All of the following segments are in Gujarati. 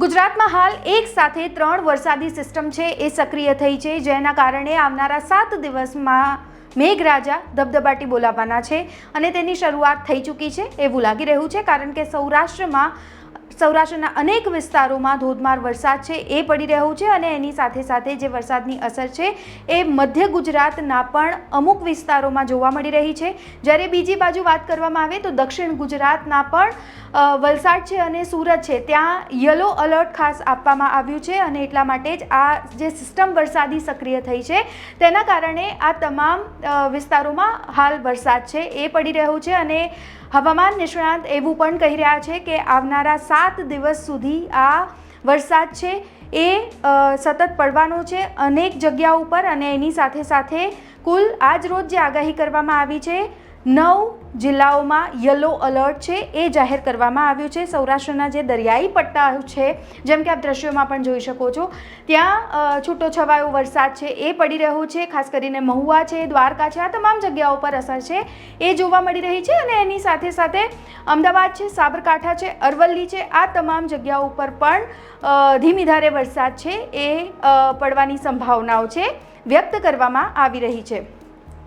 ગુજરાતમાં હાલ એક સાથે ત્રણ વરસાદી સિસ્ટમ છે, એ સક્રિય થઈ છે. જેના કારણે આવનારા સાત દિવસમાં મેઘરાજા ધબધબાટી બોલાવવાના છે અને તેની શરૂઆત થઈ ચૂકી છે, એવું લાગી રહ્યું છે, કારણ કે સૌરાષ્ટ્રમાં સૌરાષ્ટ્રના અનેક વિસ્તારોમાં ધોધમાર વરસાદ છે, એ પડી રહ્યો છે અને એની સાથે સાથે જે વરસાદની અસર છે, એ મધ્ય ગુજરાતના પણ અમુક વિસ્તારોમાં જોવા મળી રહી છે. જ્યારે બીજી બાજુ વાત કરવામાં આવે તો દક્ષિણ ગુજરાતના પણ વલસાડ છે અને સુરત છે. ત્યાં યલો અલર્ટ ખાસ આપવામાં આવ્યું છે અને એટલા માટે જ આ જે સિસ્ટમ વરસાદી સક્રિય થઈ છે, તેના કારણે આ તમામ વિસ્તારોમાં હાલ વરસાદ છે, એ પડી રહ્યો છે અને હવામાન નિષ્ણાંત એવું પણ કહી રહ્યા છે કે આવનારા સાત દિવસ સુધી આ વરસાદ છે. એ સતત પડવાનો છે. અનેક જગ્યા ઉપર અને એની સાથે સાથે કુલ આજ રોજ જે આગાહી કરવામાં આવી છે નવ જિલ્લાઓમાં યલો અલર્ટ છે, એ જાહેર કરવામાં આવ્યું છે. સૌરાષ્ટ્રના જે દરિયાઈ પટ્ટા છે, જેમ કે આપ દ્રશ્યોમાં પણ જોઈ શકો છો, ત્યાં છૂટો છવાયો વરસાદ છે, એ પડી રહ્યો છે. ખાસ કરીને મહુવા છે, દ્વારકા છે, આ તમામ જગ્યાઓ પર અસર છે, એ જોવા મળી રહી છે અને એની સાથે સાથે અમદાવાદ છે, સાબરકાંઠા છે, અરવલ્લી છે, આ તમામ જગ્યાઓ ઉપર પણ ધીમી ધારે વરસાદ છે, એ પડવાની સંભાવનાઓ છે, વ્યક્ત કરવામાં આવી રહી છે.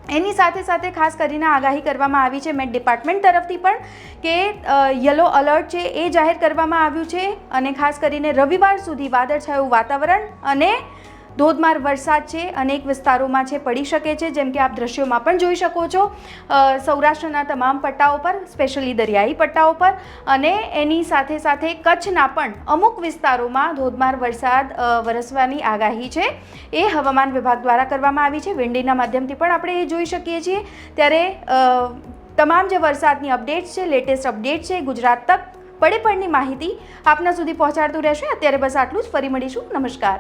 એની સાથે સાથે ખાસ કરીને આગાહી કરવામાં આવી છે મેટ ડિપાર્ટમેન્ટ તરફથી પણ કે યલો અલર્ટ છે એ જાહેર કરવામાં આવ્યું છે અને ખાસ કરીને રવિવાર સુધી વાદળછાયું વાતાવરણ અને ધોધમાર વરસાદ છે, અનેક વિસ્તારોમાં છે, પડી શકે છે, જેમ કે આપ દ્રશ્યોમાં પણ જોઈ શકો છો. સૌરાષ્ટ્રના તમામ પટ્ટાઓ પર સ્પેશિયલી દરિયાઈ પટ્ટાઓ પર અને એની સાથે સાથે કચ્છના પણ અમુક વિસ્તારોમાં ધોધમાર વરસાદ વરસવાની આગાહી છે. એ હવામાન વિભાગ દ્વારા કરવામાં આવી છે. વિંડીના માધ્યમથી પણ આપણે એ જોઈ શકીએ છીએ. ત્યારે તમામ જે વરસાદની અપડેટ્સ છે, લેટેસ્ટ અપડેટ છે, ગુજરાત તક પડે પડની માહિતી આપના સુધી પહોંચાડતું રહેશે. અત્યારે બસ આટલું જ. ફરી મળીશું. નમસ્કાર.